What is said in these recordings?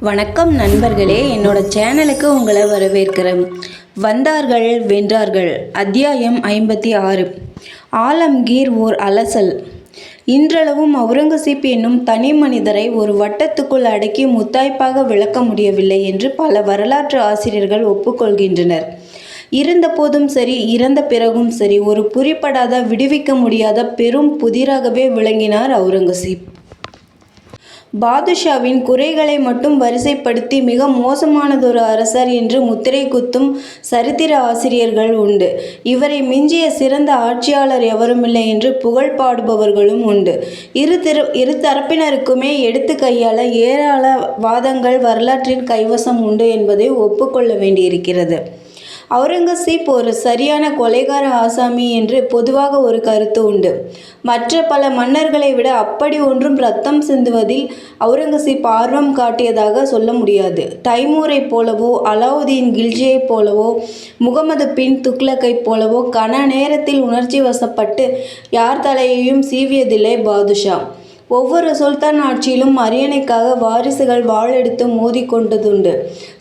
வணக்கம் நண்பர்களே என்னோட சேனலுக்கு உங்களை வரவேற்கிறேன். வந்தார்கள் வென்றார்கள். அத்தியாயம் ஐம்பத்தி ஆறு. ஆலம்கீர் ஓர் அலசல். இன்றளவும் அவுரங்கசீப் என்னும் தனி மனிதரை ஒரு வட்டத்துக்குள் அடக்கி முத்தாய்ப்பாக விளக்க முடியவில்லை என்று பல வரலாற்று ஆசிரியர்கள் ஒப்புக்கொள்கின்றனர். இருந்தபோதும் சரி இறந்த பிறகும் சரி ஒரு புரிப்படாத விடுவிக்க முடியாத பெரும் புதிராகவே விளங்கினார் அவுரங்கசீப். பாதுஷாவின் குறைகளை மட்டும் வரிசைப்படுத்தி மிக மோசமானதொரு அரசர் என்று முத்திரை குத்தும் சரித்திர ஆசிரியர்கள் உண்டு. இவரை மிஞ்சிய சிறந்த ஆட்சியாளர் எவருமில்லை என்று புகழ் பாடுபவர்களும் உண்டு. இரு திரு இரு தரப்பினருக்குமே எடுத்து கையாள ஏராள வாதங்கள் வரலாற்றின் கைவசம் உண்டு என்பதை ஒப்புக்கொள்ள வேண்டியிருக்கிறது. அவுரங்கசீப் ஒரு சரியான கொலைகார ஆசாமி என்று பொதுவாக ஒரு கருத்து உண்டு. மற்ற பல மன்னர்களை விட அப்படி ஒன்றும் ரத்தம் சிந்துவதில் அவுரங்கசீப் ஆர்வம் காட்டியதாக சொல்ல முடியாது. தைமூரைப் போலவோ அலாவுதீன் கில்ஜியைப் போலவோ முகமது பின் துக்லக்கைப் போலவோ கன நேரத்தில் உணர்ச்சி வசப்பட்டு யார் தலையையும் சீவியதில்லை பாதுஷா. ஒவ்வொரு சுல்தான் ஆட்சியிலும் அரியணைக்காக வாரிசுகள் வாளெடுத்து மோதிக்கொண்டதுண்டு.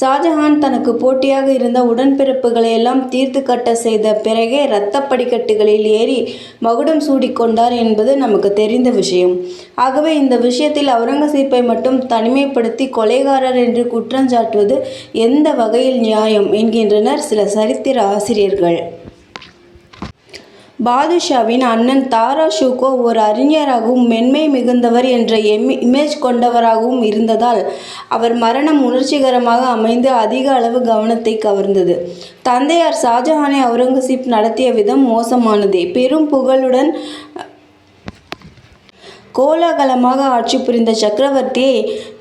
ஷாஜஹான் தனக்கு போட்டியாக இருந்த உடன்பிறப்புகளை எல்லாம் தீர்த்து கட்ட செய்த பிறகே இரத்த படிக்கட்டுகளில் ஏறி மகுடம் சூடிக்கொண்டார் என்பது நமக்கு தெரிந்த விஷயம். ஆகவே இந்த விஷயத்தில் அவுரங்கசீப்பை மட்டும் தனிமைப்படுத்தி கொலைகாரர் என்று குற்றஞ்சாட்டுவது எந்த வகையில் நியாயம்? என்கின்றனர் சில சரித்திர ஆசிரியர்கள். பாதுஷாவின் அண்ணன் தாரா ஷூகோ ஒரு அறிஞராகவும் மென்மை மிகுந்தவர் என்ற எம் இமேஜ் கொண்டவராகவும் இருந்ததால் அவர் மரணம் உணர்ச்சிகரமாக அமைந்து அதிக அளவு கவனத்தை கவர்ந்தது. தந்தையார் ஷாஜஹானை அவுரங்கசீப் நடத்திய விதம் மோசமானதே. பெரும் புகழுடன் கோலாகலமாக ஆட்சி புரிந்த சக்கரவர்த்தியை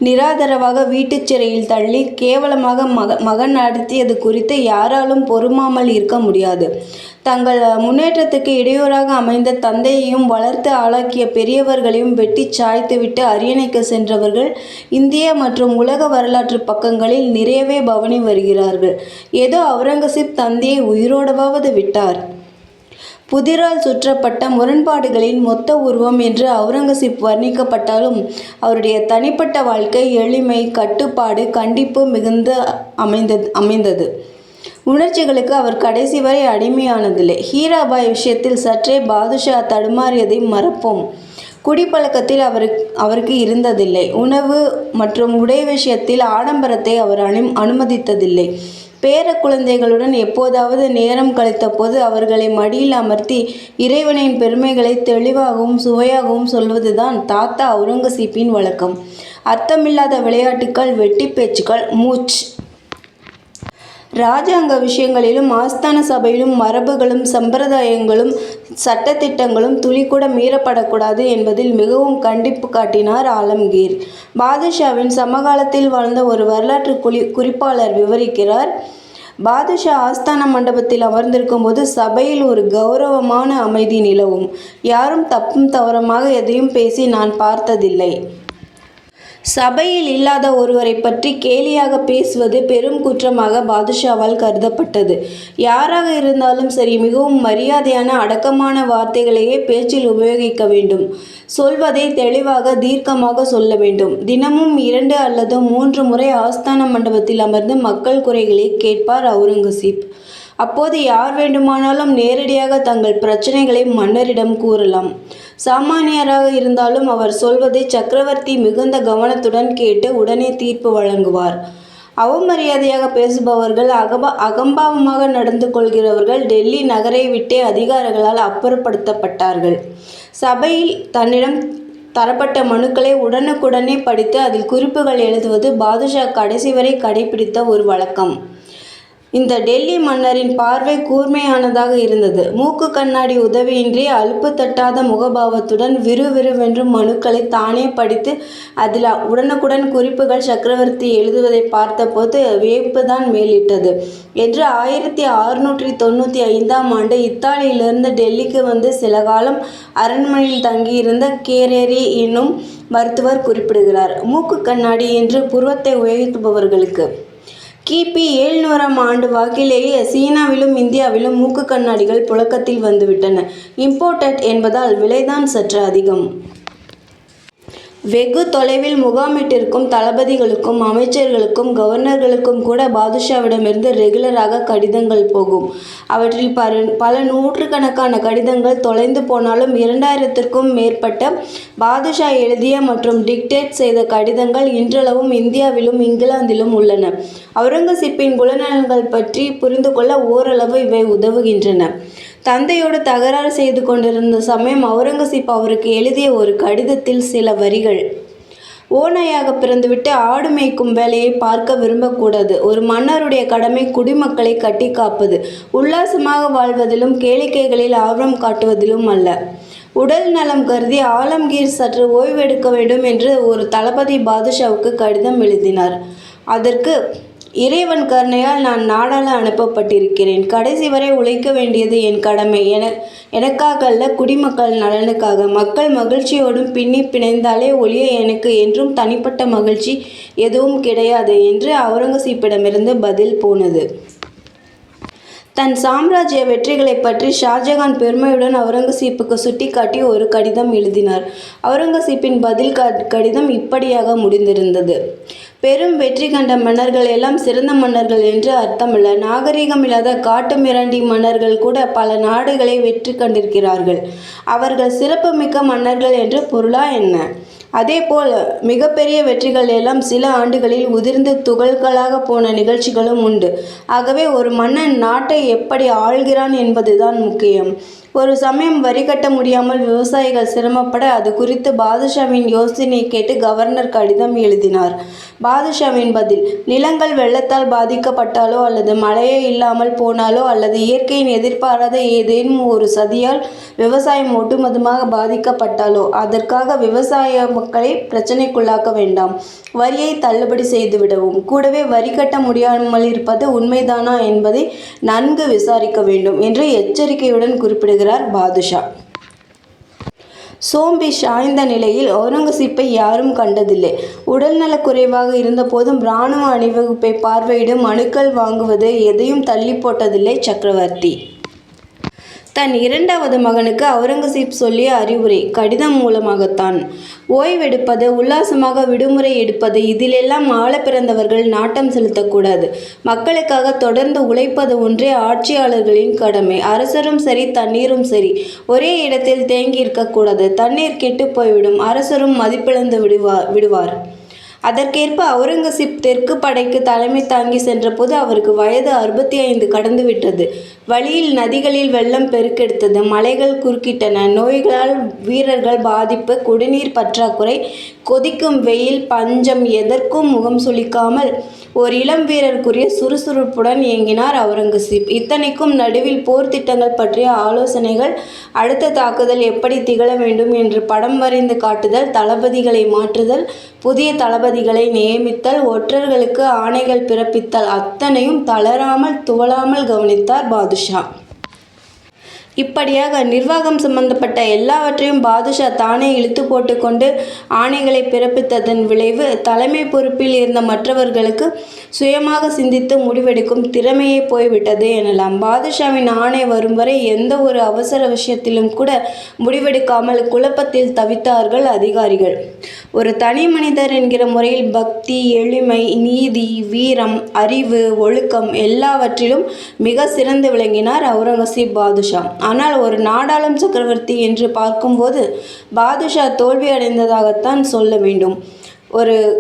நிராதரவாக வீட்டுச் சிறையில் தள்ளி கேவலமாக மக மகன் நடத்தியது குறித்து யாராலும் பொறுமாமல் இருக்க முடியாது. தங்கள் முன்னேற்றத்துக்கு இடையூறாக அமைந்த தந்தையையும் வளர்த்து ஆளாக்கிய பெரியவர்களையும் வெட்டி சாய்த்துவிட்டு அரியணைக்கு சென்றவர்கள் இந்திய மற்றும் உலக வரலாற்று பக்கங்களில் நிறையவே பவனி வருகிறார்கள். ஏதோ அவுரங்கசீப் தந்தையை உயிரோடவாவது விட்டார். புதிரால் சுற்றப்பட்ட முரண்பாடுகளின் மொத்த உருவம் என்று அவுரங்கசீப் வர்ணிக்கப்பட்டாலும் அவருடைய தனிப்பட்ட வாழ்க்கை எளிமை கட்டுப்பாடு கண்டிப்பு மிகுந்த அமைந்தது அமைந்தது. உணர்ச்சிகளுக்கு அவர் கடைசி வரை அடிமையானதில்லை. ஹீராபாய் விஷயத்தில் சற்றே பாதுஷா தடுமாறியதை மறப்போம். குடிப்பழக்கத்தில் அவருக்கு அவருக்கு இருந்ததில்லை. உணவு மற்றும் உடை விஷயத்தில் ஆடம்பரத்தை அவர் அனு அனுமதித்ததில்லை. பேர குழந்தைகளுடன் எப்போதாவது நேரம் கழித்த போது அவர்களை மடியில் அமர்த்தி இறைவனின் பெருமைகளை தெளிவாகவும் சுவையாகவும் சொல்வதுதான் தாத்தா அவுரங்கசீப்பின் வழக்கம். அர்த்தமில்லாத விளையாட்டுக்கள் வெட்டி பேச்சுக்கள் மூச் ராஜாங்க விஷயங்களிலும் ஆஸ்தான சபையிலும் மரபுகளும் சம்பிரதாயங்களும் சட்டத்திட்டங்களும் துளிக்கூட மீறப்படக்கூடாது என்பதில் மிகவும் கண்டிப்பு காட்டினார் ஆலம்கீர். பாதுஷாவின் சமகாலத்தில் வாழ்ந்த ஒரு வரலாற்று குறி குறிப்பாளர் விவரிக்கிறார். பாதுஷா ஆஸ்தான மண்டபத்தில் அமர்ந்திருக்கும் போது சபையில் ஒரு கௌரவமான அமைதி நிலவும். யாரும் தப்பும் தவறமாக எதையும் பேசி நான் பார்த்ததில்லை. சபையில் இல்லாத ஒருவரை பற்றி கேலியாக பேசுவது பெரும் குற்றமாக பாதுஷாவால் கருதப்பட்டது. யாராக இருந்தாலும் சரி மிகவும் மரியாதையான அடக்கமான வார்த்தைகளையே பேச்சில் உபயோகிக்க வேண்டும். சொல்வதை தெளிவாக தீர்க்கமாக சொல்ல வேண்டும். தினமும் இரண்டு அல்லது மூன்று முறை ஆஸ்தான மண்டபத்தில் அமர்ந்து மக்கள் குறைகளை கேட்பார் அவுரங்கசீப். அப்போது யார் வேண்டுமானாலும் நேரடியாக தங்கள் பிரச்சனைகளை மன்னரிடம் கூறலாம். சாமானியராக இருந்தாலும் அவர் சொல்வதை சக்கரவர்த்தி மிகுந்த கவனத்துடன் கேட்டு உடனே தீர்ப்பு வழங்குவார். அவமரியாதையாக பேசுபவர்கள் அகப அகம்பாவமாக நடந்து கொள்கிறவர்கள் டெல்லி நகரை விட்டே அதிகாரிகளால் அப்புறப்படுத்தப்பட்டார்கள். சபையில் தன்னிடம் தரப்பட்ட மனுக்களை உடனுக்குடனே படித்து அதில் குறிப்புகள் எழுதுவது பாதுஷா கடைசி வரை கடைபிடித்த ஒரு வழக்கம். இந்த டெல்லி மன்னரின் பார்வை கூர்மையானதாக இருந்தது. மூக்கு கண்ணாடி உதவியின்றி அலுப்பு தட்டாத முகபாவத்துடன் விறுவிறுவென்று மனுக்களை தானே படித்து அதில் உடனுக்குடன் குறிப்புகள் சக்கரவர்த்தி எழுதுவதை பார்த்தபோது வியப்புதான் மேலிட்டது என்று ஆயிரத்தி அறுநூற்றி தொண்ணூற்றி ஐந்தாம் ஆண்டு இத்தாலியிலிருந்து டெல்லிக்கு வந்து சில காலம் அரண்மனையில் தங்கியிருந்த கேரேரி என்னும் மருத்துவர் குறிப்பிடுகிறார். மூக்கு கண்ணாடி என்று புருவத்தை உயர்த்துபவர்களுக்கு கிபி ஏழ்நூறாம் ஆண்டு வாக்கிலேயே சீனாவிலும் இந்தியாவிலும் மூக்கு கண்ணாடிகள் புழக்கத்தில் வந்துவிட்டன. இம்போர்ட்டட் என்பதால் விலைதான் சற்று அதிகம். வெகு தொலைவில் முகாமிட்டிருக்கும் தளபதிகளுக்கும் அமைச்சர்களுக்கும் கவர்னர்களுக்கும் கூட பாதுஷாவிடமிருந்து ரெகுலராக கடிதங்கள் போகும். அவற்றில் பல பல நூற்றுக்கணக்கான கடிதங்கள் தொலைந்து போனாலும் இரண்டாயிரத்திற்கும் மேற்பட்ட பாதுஷா எழுதிய மற்றும் டிக்டேட் செய்த கடிதங்கள் இன்றளவும் இந்தியாவிலும் இங்கிலாந்திலும் உள்ளன. அவுரங்கசீப்பின் குணநலன்கள் பற்றி புரிந்து கொள்ள ஓரளவு இவை உதவுகின்றன. தந்தையோடு தகராறு செய்து கொண்டிருந்த சமயம் அவுரங்கசீப் அவருக்கு எழுதிய ஒரு கடிதத்தில் சில வரிகள். ஓநாயாக பிறந்துவிட்டு ஆடு மேய்க்கும் வேலையை பார்க்க விரும்பக்கூடாது. ஒரு மன்னருடைய கடமை குடிமக்களை கட்டி காப்பது. உல்லாசமாக வாழ்வதிலும் கேளிக்கைகளில் ஆர்வம் காட்டுவதிலும் அல்ல. உடல் நலம் கருதி ஆலம்கீர் சற்று ஓய்வெடுக்க வேண்டும் என்று ஒரு தளபதி பாதுஷாவுக்கு கடிதம் எழுதினார். அதற்கு இறைவன் கருணையால் நான் நாடாள அனுப்பப்பட்டிருக்கிறேன். கடைசி வரை உழைக்க வேண்டியது என் கடமை. என எனக்காக அல்ல குடிமக்கள் நலனுக்காக. மக்கள் மகிழ்ச்சியோடும் பின்னி பிணைந்தாலே ஒழிய எனக்கு என்றும் தனிப்பட்ட மகிழ்ச்சி எதுவும் கிடையாது என்று அவுரங்கசீப்பிடமிருந்து பதில் போனது. தன் சாம்ராஜ்ய வெற்றிகளைப் பற்றி ஷாஜகான் பெருமையுடன் அவுரங்கசீப்புக்கு சுட்டிக்காட்டி ஒரு கடிதம் எழுதினார். அவுரங்கசீப்பின் பதில் கடிதம் இப்படியாக முடிந்திருந்தது. பெரும் வெற்றி கண்ட மன்னர்கள் எல்லாம் சிறந்த மன்னர்கள் என்று அர்த்தமல்ல. நாகரிகமில்லாத காட்டு மிராண்டி மன்னர்கள் கூட பல நாடுகளை வெற்றி கண்டிருக்கிறார்கள். அவர்கள் சிறப்புமிக்க மன்னர்கள் என்று பொருளா என்ன? அதேபோல் மிகப்பெரிய வெற்றிகள் எல்லாம் சில ஆண்டுகளில் உதிர்ந்து துகள்களாக போன நிகழ்ச்சிகளும் உண்டு. ஆகவே ஒரு மன்னன் நாட்டை எப்படி ஆள்கிறான் என்பதுதான் முக்கியம். ஒரு சமயம் வரி கட்ட முடியாமல் விவசாயிகள் சிரமப்பட அது குறித்து பாதுஷாவின் யோசனை கேட்டு கவர்னர் கடிதம் எழுதினார். பாதுஷாவின் பதில் நிலங்கள் வெள்ளத்தால் பாதிக்கப்பட்டாலோ அல்லது மழையே இல்லாமல் போனாலோ அல்லது இயற்கையின் எதிர்பாராத ஏதேனும் ஒரு சதியால் விவசாயம் ஒட்டுமொத்தமாக பாதிக்கப்பட்டாலோ அதற்காக விவசாய மக்களை பிரச்சனைக்குள்ளாக்க வேண்டாம். வரியை தள்ளுபடி செய்துவிடவும். கூடவே வரி கட்ட முடியாமல் இருப்பது உண்மைதானா என்பதை நன்கு விசாரிக்க வேண்டும் என்று எச்சரிக்கையுடன் குறிப்பிடுகிறார். பாதுஷா. சோம்பி சாய்ந்த நிலையில் அவுரங்கசீப்பை யாரும் கண்டதில்லை. உடல்நலக் குறைவாக இருந்தபோதும் இராணுவ அணிவகுப்பை பார்வையிடும் மனுக்கள் வாங்குவது எதையும் தள்ளி போட்டதில்லை சக்கரவர்த்தி. தன் இரண்டாவது மகனுக்கு அவுரங்கசீப் சொல்லிய அறிவுரை கடிதம் மூலமாகத்தான். ஓய்வெடுப்பது உல்லாசமாக விடுமுறை எடுப்பது இதிலெல்லாம் ஆள பிறந்தவர்கள் நாட்டம் செலுத்தக்கூடாது. மக்களுக்காக தொடர்ந்து உழைப்பது ஒன்றே ஆட்சியாளர்களின் கடமை. அரசரும் சரி தண்ணீரும் சரி. ஒரே இடத்தில் தேங்கி இருக்கக்கூடாது. தண்ணீர் கெட்டு போய்விடும். அரசரும் மதிப்பிழந்து விடுவார் விடுவார். அதற்கேற்ப அவுரங்கசீப் தெற்கு படைக்கு தலைமை தாங்கி சென்றபோது அவருக்கு வயது அறுபத்தி ஐந்து கடந்து விட்டது வழியில் நதிகளில் வெள்ளம் பெருக்கெடுத்தது. மலைகள் குறுக்கிட்டன. நோய்களால் வீரர்கள் பாதிப்பு. குடிநீர் பற்றாக்குறை. கொதிக்கும் வெயில் பஞ்சம் எதற்கும் முகம் சுளிக்காமல் ஒரு இளம் வீரருக்குரிய சுறுசுறுப்புடன் இயங்கினார் அவுரங்கசீப். இத்தனைக்கும் நடுவில் போர் திட்டங்கள் பற்றிய ஆலோசனைகள் அடுத்த தாக்குதல் எப்படி திகழ வேண்டும் என்று படம் வரைந்து காட்டுதல் தளபதிகளை மாற்றுதல் புதிய தளபதிகளை நியமித்தல் ஒற்றர்களுக்கு ஆணைகள் பிறப்பித்தல் அத்தனையும் தளராமல் துவளாமல் கவனித்தார் பாதுஷா இப்படியாக நிர்வாகம் சம்பந்தப்பட்ட எல்லாவற்றையும் பாதுஷா தானே இழுத்து போட்டுக்கொண்டு ஆணைகளை பிறப்பித்ததன் விளைவு தலைமை பொறுப்பில் இருந்த மற்றவர்களுக்கு சுயமாக சிந்தித்து முடிவெடுக்கும் திறமையே போய்விட்டது எனலாம். பாதுஷாவின் ஆணை வரும் வரை எந்த ஒரு அவசர விஷயத்திலும் கூட முடிவெடுக்காமல் குழப்பத்தில் தவித்தார்கள் அதிகாரிகள். ஒரு தனி மனிதர் என்கிற முறையில் பக்தி எளிமை நீதி வீரம் அறிவு ஒழுக்கம் எல்லாவற்றிலும் மிக சிறந்து விளங்கினார் அவுரங்கசீப் பாதுஷா. ஆனால் ஒரு நாடாளும் சக்கரவர்த்தி என்று பார்க்கும்போது பாதுஷா தோல்வியடைந்ததாகத்தான் சொல்ல வேண்டும். ஒரு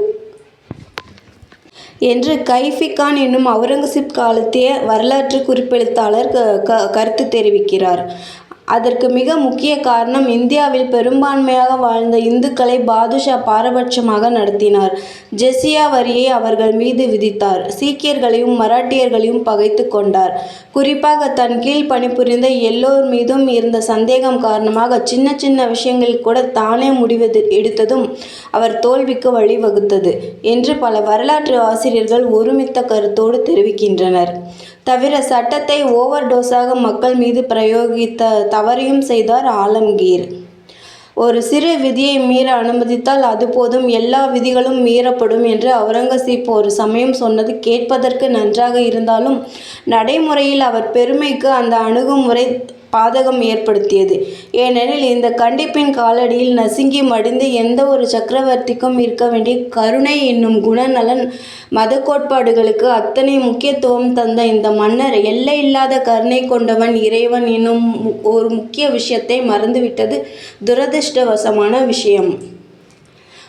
என்று கைஃபி கான் என்னும் அவுரங்கசீப் காலத்திய வரலாற்று குறிப்பெழுத்தாளர் க- க- கருத்து தெரிவிக்கிறார். அதற்கு மிக முக்கிய காரணம் இந்தியாவில் பெரும்பான்மையாக வாழ்ந்த இந்துக்களை பாதுஷா பாரபட்சமாக நடத்தினார். ஜெசியா வரியை அவர்கள் மீது விதித்தார். சீக்கியர்களையும் மராட்டியர்களையும் பகைத்து கொண்டார். குறிப்பாக தன் கீழ் பணிபுரிந்த எல்லோர் மீதும் இருந்த சந்தேகம் காரணமாக சின்ன சின்ன விஷயங்களில் கூட தானே முடிவு எடுத்ததும் அவர் தோல்விக்கு வழிவகுத்தது என்று பல வரலாற்று ஆசிரியர்கள் ஒருமித்த கருத்தோடு தெரிவிக்கின்றனர். தவிர சட்டத்தை ஓவர் டோஸாக மக்கள் மீது பிரயோகித்த தவறையும் செய்தார் ஆலம்கீர். ஒரு சிறு விதியை மீற அனுமதித்தால் அது போதும் எல்லா விதிகளும் மீறப்படும் என்று அவுரங்கசீப் ஒரு சமயம் சொன்னது கேட்பதற்கு நன்றாக இருந்தாலும் நடைமுறையில் அவர் பெருமைக்கு அந்த அணுகுமுறை பாதகம் ஏற்படுத்தியது. ஏனெனில் இந்த கண்டிப்பின் காலடியில் நசுங்கி மடிந்து எந்த ஒரு சக்கரவர்த்திக்கும் இருக்க வேண்டிய கருணை என்னும் குணநலன் மத கோட்பாடுகளுக்கு அத்தனை முக்கியத்துவம் தந்த இந்த மன்னர் எல்லையில்லாத கருணை கொண்டவன் இறைவன் என்னும் மு- ஒரு முக்கிய விஷயத்தை மறந்துவிட்டது துரதிர்ஷ்டவசமான விஷயம்.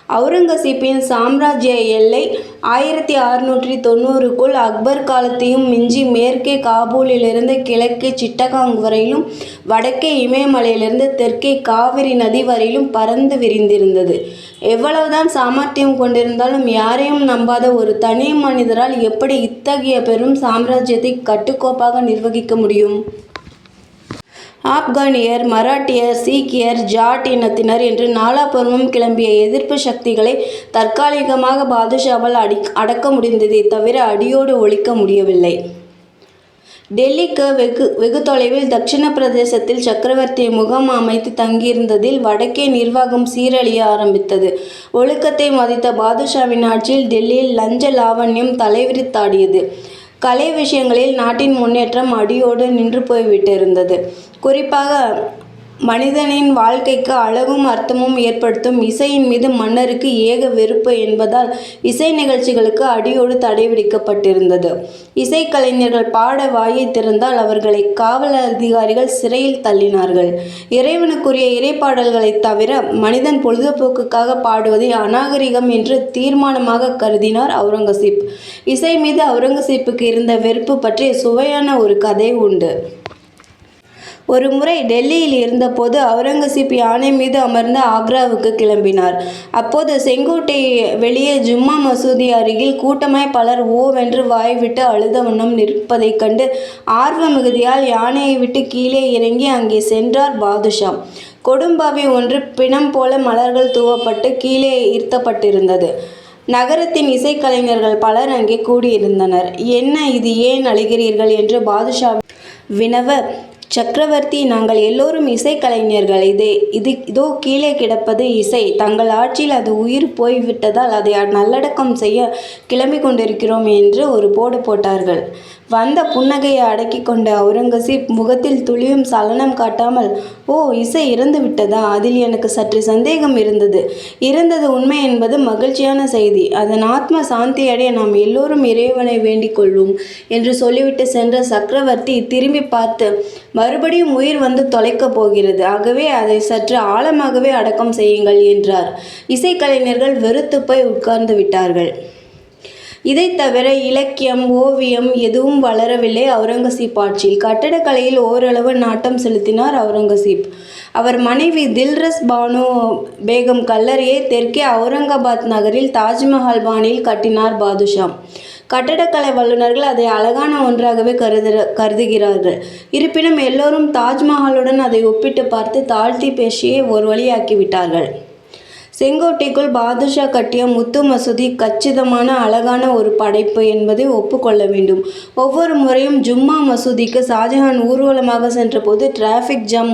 அவுரங்கசீப்பின் சாம்ராஜ்ய எல்லை ஆயிரத்தி அறுநூற்றி தொண்ணூறுக்குள் அக்பர் காலத்தையும் மிஞ்சி மேற்கே காபூலிலிருந்து கிழக்கே சிட்டகாங் வரையிலும் வடக்கே இமயமலையிலிருந்து தெற்கே காவிரி நதி வரையிலும் பறந்து விரிந்திருந்தது. எவ்வளவுதான் சாமர்த்தியம் கொண்டிருந்தாலும் யாரையும் நம்பாத ஒரு தனி மனிதரால் எப்படி இத்தகைய பெரும் சாம்ராஜ்யத்தை கட்டுக்கோப்பாக நிர்வகிக்க முடியும்? ஆப்கானியர் மராட்டியர் சீக்கியர் ஜாட் இனத்தினர் என்று நாலாபுறமும் கிளம்பிய எதிர்ப்பு சக்திகளை தற்காலிகமாக பாதுஷாவால் அடி அடக்க முடிந்ததே தவிர அடியோடு ஒழிக்க முடியவில்லை. டெல்லிக்கு வெகு வெகு தொலைவில் தட்சிண பிரதேசத்தில் சக்கரவர்த்தி முகாம் அமைத்து தங்கியிருந்ததில் வடக்கே நிர்வாகம் சீரழிய ஆரம்பித்தது. ஒழுக்கத்தை மதித்த பாதுஷாவின் ஆட்சியில் டெல்லியில் லஞ்ச லாவண்யம் தலைவிரித்தாடியது. கலை விஷயங்களில் நாட்டின் முன்னேற்றம் அடியோடு நின்று போய்விட்டிருந்தது. குறிப்பாக மனிதனின் வாழ்க்கைக்கு அழகும் அர்த்தமும் ஏற்படுத்தும் இசையின் மீது மன்னருக்கு ஏக வெறுப்பு என்பதால் இசை நிகழ்ச்சிகளுக்கு அடியோடு தடை விதிக்கப்பட்டிருந்தது. இசைக்கலைஞர்கள் பாட வாயை திறந்தால் அவர்களை காவல் அதிகாரிகள் சிறையில் தள்ளினார்கள். இறைவனுக்குரிய இறைப்பாடல்களைத் தவிர மனிதன் பொழுதுபோக்குக்காக பாடுவதை அநாகரிகம் என்று தீர்மானமாக கருதினார் அவுரங்கசீப். இசை மீது அவுரங்கசீப்புக்கு இருந்த வெறுப்பு பற்றி சுவையான ஒரு கதை உண்டு. ஒரு முறை டெல்லியில் இருந்தபோது அவுரங்கசீப் யானை மீது அமர்ந்து ஆக்ராவுக்கு கிளம்பினார். அப்போது செங்கோட்டை வெளியே ஜும்மா மசூதி அருகில் கூட்டமாய் பலர் ஓவென்று வாய்விட்டு அழுத வண்ணம் நிற்பதைக் கண்டு ஆர்வ மிகுதியால் யானையை விட்டு கீழே இறங்கி அங்கே சென்றார் பாதுஷா. கொடும்பாவி ஒன்று பிணம் போல மலர்கள் தூவப்பட்டு கீழே ஈர்த்தப்பட்டிருந்தது. நகரத்தின் இசைக்கலைஞர்கள் பலர் அங்கே கூடியிருந்தனர். என்ன இது? ஏன் அழுகிறீர்கள்? என்று பாதுஷா வினவ சக்கரவர்த்தி நாங்கள் எல்லோரும் இசைக்கலைஞர்கள். இது இது இதோ கீழே கிடப்பது இசை. தங்கள் ஆட்சியில் அது உயிர் போய்விட்டதால் அதை நல்லடக்கம் செய்ய கிளம்பி கொண்டிருக்கிறோம் என்று ஒரு போடு போட்டார்கள். வந்த புன்னகையை அடக்கி கொண்ட அவுரங்கசீப் முகத்தில் துளியும் சலனம் காட்டாமல் ஓ இசை இறந்து விட்டதா? அதில் எனக்கு சற்று சந்தேகம் இருந்தது. இறந்தது உண்மை என்பது மகிழ்ச்சியான செய்தி. அதன் ஆத்ம சாந்தி அடைய நாம் எல்லோரும் இறைவனை வேண்டிக் கொள்வோம் என்று சொல்லிவிட்டு சென்ற சக்கரவர்த்தி திரும்பி பார்த்து மறுபடியும் உயிர் வந்து தொலைக்கப் போகிறது. ஆகவே அதை சற்று ஆழமாகவே அடக்கம் செய்யுங்கள் என்றார். இசைக்கலைஞர்கள் வெறுத்து போய் உட்கார்ந்து விட்டார்கள். இதை தவிர இலக்கியம் ஓவியம் எதுவும் வளரவில்லை. அவுரங்கசீப் ஆட்சியில் கட்டடக்கலையில் ஓரளவு நாட்டம் செலுத்தினார் அவுரங்கசீப். அவர் மனைவி தில்ரஸ் பானு பேகம் கல்லறையை தெற்கே அவுரங்காபாத் நகரில் தாஜ்மஹால் பாணியில் கட்டினார் பாதுஷா. கட்டடக்கலை வல்லுநர்கள் அதை அழகான ஒன்றாகவே கருது கருதுகிறார்கள். இருப்பினும் எல்லோரும் தாஜ்மஹாலுடன் அதை ஒப்பிட்டு பார்த்து தாழ்த்தி பேசியே ஒரு வழியாக்கிவிட்டார்கள் செங்கோட்டைக்குள் பாதுஷா கட்டிய முத்து மசூதி கச்சிதமான அழகான ஒரு படைப்பு என்பதை ஒப்புக்கொள்ள வேண்டும். ஒவ்வொரு முறையும் ஜும்மா மசூதிக்கு ஷாஜஹான் ஊர்வலமாக சென்றபோது டிராஃபிக் ஜாம்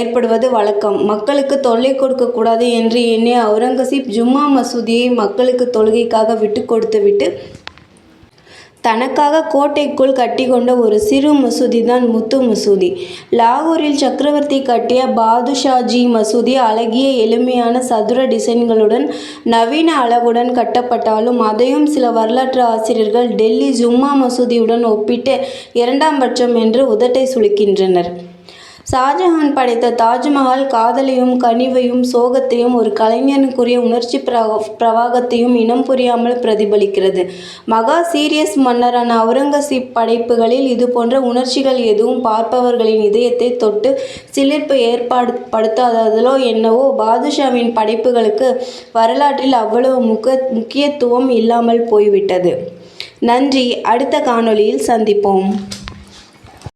ஏற்படுவது வழக்கம். மக்களுக்கு தொல்லை கொடுக்கக்கூடாது என்று எண்ணிய அவுரங்கசீப் ஜும்மா மசூதியை மக்களுக்கு தொழுகைக்காக விட்டு கொடுத்துவிட்டு தனக்காக கோட்டைக்குள் கட்டிக்கொண்ட ஒரு சிறு மசூதி தான் முத்து மசூதி. லாகூரில் சக்கரவர்த்தி கட்டிய பாதுஷாஜி மசூதி அழகிய எளிமையான சதுர டிசைன்களுடன் நவீன அளவுடன் கட்டப்பட்டாலும் அதையும் சில வரலாற்று ஆசிரியர்கள் டெல்லி ஜும்மா மசூதியுடன் ஒப்பிட்டு இரண்டாம் பட்சம் என்று உதட்டை சுளிக்கின்றனர். ஷாஜஹான் படைத்த தாஜ்மஹால் காதலையும் கனிவையும் சோகத்தையும் ஒரு கலைஞனுக்குரிய உணர்ச்சி பிரவாகத்தையும் இனம் புரியாமல் பிரதிபலிக்கிறது. மகா சீரியஸ் மன்னரான அவுரங்கசீப் படைப்புகளில் இது போன்ற உணர்ச்சிகள் எதுவும் பார்ப்பவர்களின் இதயத்தை தொட்டு சிலிர்ப்பு ஏற்பாடு படுத்தாததோ என்னவோ பாதுஷாவின் படைப்புகளுக்கு வரலாற்றில் அவ்வளவு முக்க முக்கியத்துவம் இல்லாமல் போய்விட்டது. நன்றி. அடுத்த காணொளியில் சந்திப்போம்.